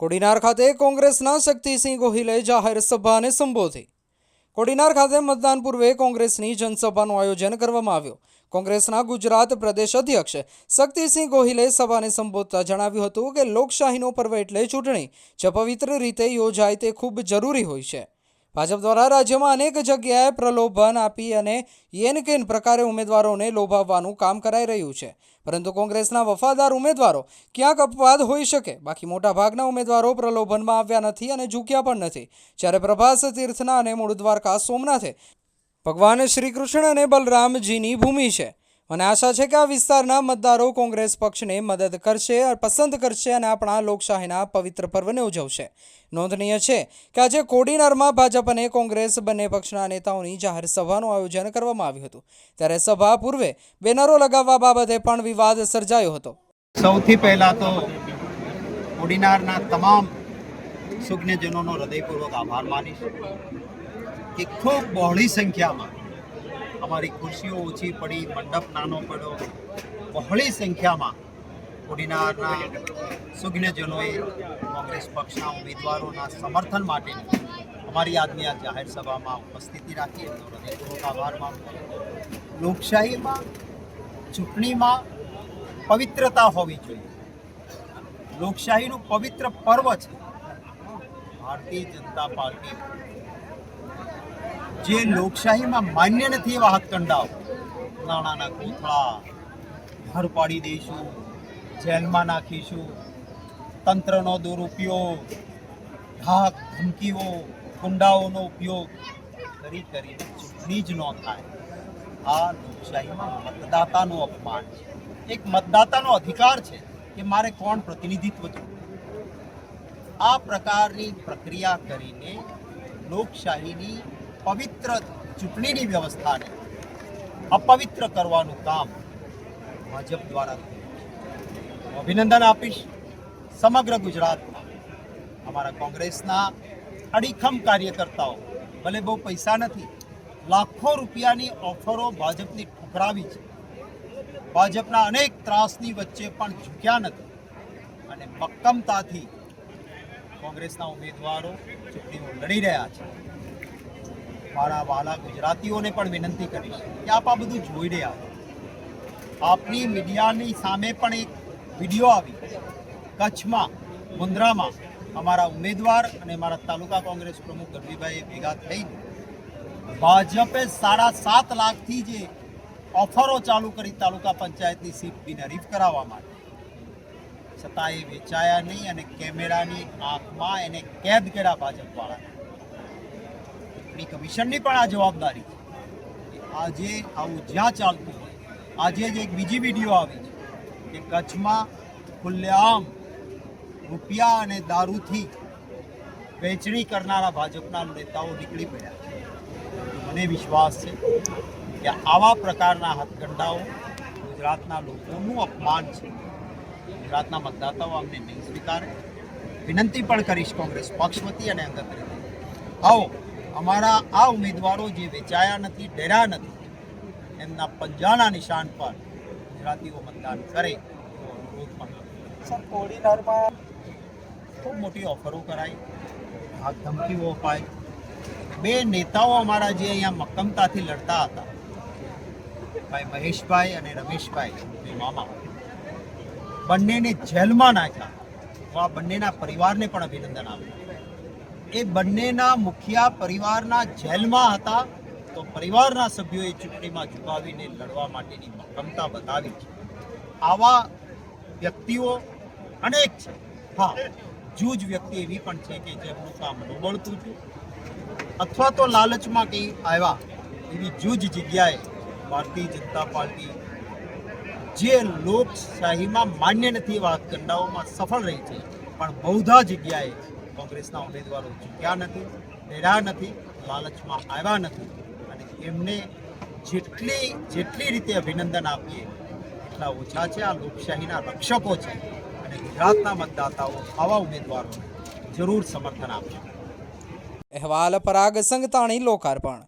કોડીનાર ખાતે કોંગ્રેસના શક્તિસિંહ ગોહિલે જાહેર સભાને સંબોધી. કોડીનાર ખાતે મતદાન પૂર્વે કોંગ્રેસની જનસભાનું આયોજન કરવામાં આવ્યું. કોંગ્રેસના ગુજરાત પ્રદેશ અધ્યક્ષ શક્તિસિંહ ગોહિલે સભાને સંબોધતા જણાવ્યું હતું કે લોકશાહીનો પર્વ એટલે ચૂંટણી. જે પવિત્ર રીતે યોજાય તે ખૂબ જરૂરી હોય છે. ભાજપ દ્વારા રાજ્યમાં અનેક જગ્યાએ પ્રલોભન આપી અને યેન કેન પ્રકારે ઉમેદવારોને લોભાવવાનું કામ કરાઈ રહ્યું છે. પરંતુ કોંગ્રેસના વફાદાર ઉમેદવારો ક્યાંક અપવાદ હોઈ શકે. બાકી મોટાભાગના ઉમેદવારો પ્રલોભનમાં આવ્યા નથી અને ઝૂક્યા પણ નથી. જ્યારે પ્રભાસ તીર્થના અને મૂળ દ્વારકા સોમનાથે ભગવાન શ્રી કૃષ્ણ અને બલરામજીની ભૂમિ છે. મને આશા છે કે આ વિસ્તારના મતદારો કોંગ્રેસ પક્ષને મદદ કરશે પસંદ કરશે અને આપણા લોકશાહીના પવિત્ર પર્વને ઉજવશે. નોંધનીય છે કે આજે કોડીનારમાં ભાજપ અને કોંગ્રેસ બંને પક્ષના નેતાઓની જાહેર સભાનું આયોજન કરવામાં આવ્યું હતું. ત્યારે સભા પૂર્વે બેનરો લગાવવા બાબતે પણ વિવાદ સર્જાયો હતો. સૌથી પહેલાં તો કોડીનારના તમામ સુજ્ઞજનોનો હૃદયપૂર્વક આભાર માનીશ કે ખૂબ બહોળી સંખ્યામાં અમારી ખુરશીઓ ઓછી પડી, મંડપ નાનો પડ્યો. બહોળી સંખ્યામાં ઓડિનારના સુજ્ઞજનોએ કોંગ્રેસ પક્ષના ઉમેદવારોના સમર્થન માટે અમારી આજની આ જાહેર સભામાં ઉપસ્થિતિ રાખી આભાર માનું લોકશાહીમાં, ચૂંટણીમાં પવિત્રતા હોવી જોઈએ. લોકશાહીનું પવિત્ર પર્વ છે. ભારતીય જનતા પાર્ટી જે લોકશાહીમાં માન્ય નથી એવા હથકંડાઓ. નાણાંના કોથળા ઘર પાડી દઈશું, જેલમાં નાખીશું, તંત્રનો દુરુપયોગ ધાક ધમકીઓ, ગુંડાઓનો ઉપયોગ કરી કરીને ચૂંટણી જ ન થાય. આ લોકશાહીમાં મતદાતાનું અપમાન છે. એક મતદાતાનો અધિકાર છે કે મારે કોણ પ્રતિનિધિત્વ જોવું આ પ્રકારની પ્રક્રિયા કરીને લોકશાહીની પવિત્ર ચૂંટણીની વ્યવસ્થાને અપવિત્ર કરવાનું કામ ભાજપ દ્વારા અભિનંદન આપીશ સમગ્ર ગુજરાતમાં અમારા કોંગ્રેસના અડીખમ કાર્યકર્તાઓ. ભલે બહુ પૈસા નથી, લાખો રૂપિયાની ઓફરો ભાજપની ઠુકરાવી છે. ભાજપના અનેક ત્રાસની વચ્ચે પણ ઝૂક્યા નથી અને મક્કમતાથી કોંગ્રેસના ઉમેદવારો ચૂંટણીઓ લડી રહ્યા છે. મારા વાલા ગુજરાતીઓને પણ વિનંતી કરીશ કે આપ આ બધું જોઈ રહ્યા આપની મીડિયાની સામે પણ એક વીડિયો આવી. કચ્છમાં મુન્દ્રામાં અમારા ઉમેદવાર અને મારા તાલુકા કોંગ્રેસ પ્રમુખ ગઢવીભાઈએ ભેગા થઈને ભાજપે સાડા સાત લાખથી જે ઓફરો ચાલુ કરી તાલુકા પંચાયતની સીટ બિનહરીફ કરાવવા માટે. છતાં એ વેચાયા નહીં અને કેમેરાની આંખમાં એને કેદ કર્યા ભાજપવાળા ચૂંટણી કમિશનની પણ આ જવાબદારી છે. આજે આવું જ્યાં ચાલતું હોય, આજે જ એક બીજી વીડિયો આવી છે કે કચ્છમાં ખુલ્લેઆમ રૂપિયા અને દારૂથી વહેંચણી કરનારા ભાજપના નેતાઓ નીકળી પડ્યા છે. મને વિશ્વાસ છે કે આવા પ્રકારના હથકંડાઓ ગુજરાતના લોકોનું અપમાન છે. ગુજરાતના મતદાતાઓ અમને નહીં સ્વીકારે. વિનંતી પણ કરીશ કોંગ્રેસ પક્ષ વતી અને અંગત રીતે. આવો. અમારા આ ઉમેદવારો જે વેચાયા નથી ડર્યા નથી એમના પંજાના નિશાન પર ગુજરાતીઓ મતદાન કરે ખૂબ મોટી ઓફરો કરાઈ આ ધમકીઓ અપાય બે નેતાઓ અમારા જે અહીંયા મક્કમતાથી લડતા હતા ભાઈ મહેશભાઈ અને રમેશભાઈ મામા. બંનેને જેલમાં નાખ્યા. હું આ બંનેના પરિવારને પણ અભિનંદન આપું એ બંનેના મુખિયા પરિવારના જેલમાં હતા. તો પરિવારના સભ્યોએ ચૂંટણીમાં ઝુકાવીને લડવા માટેની મક્ષમતા બતાવી છે. આવા વ્યક્તિઓ અનેક છે. હા, જૂજ વ્યક્તિ એવી પણ છે કે જેમનું કામ નબળતું છે. અથવા તો લાલચમાં કંઈ આવ્યા એવી જૂજ જગ્યાએ ભારતીય જનતા પાર્ટી જે લોકશાહીમાં માન્ય નથી એવા હાથકંડાઓમાં સફળ રહી છે, પણ બહુધા જગ્યાએ કોંગ્રેસના ઉમેદવારો ચૂક્યા નથી, ડર્યા નથી, લાલચમાં આવ્યા નથી. અને એમને જેટલી જેટલી રીતે અભિનંદન આપીએ, એટલા ઓછા છે. આ લોકશાહીના રક્ષકો છે. અને ગુજરાતના મતદાતાઓ આવા ઉમેદવારોને જરૂર સમર્થન આપશે. અહેવાલ પરાગ સંગતાણી લોકાર્પણ.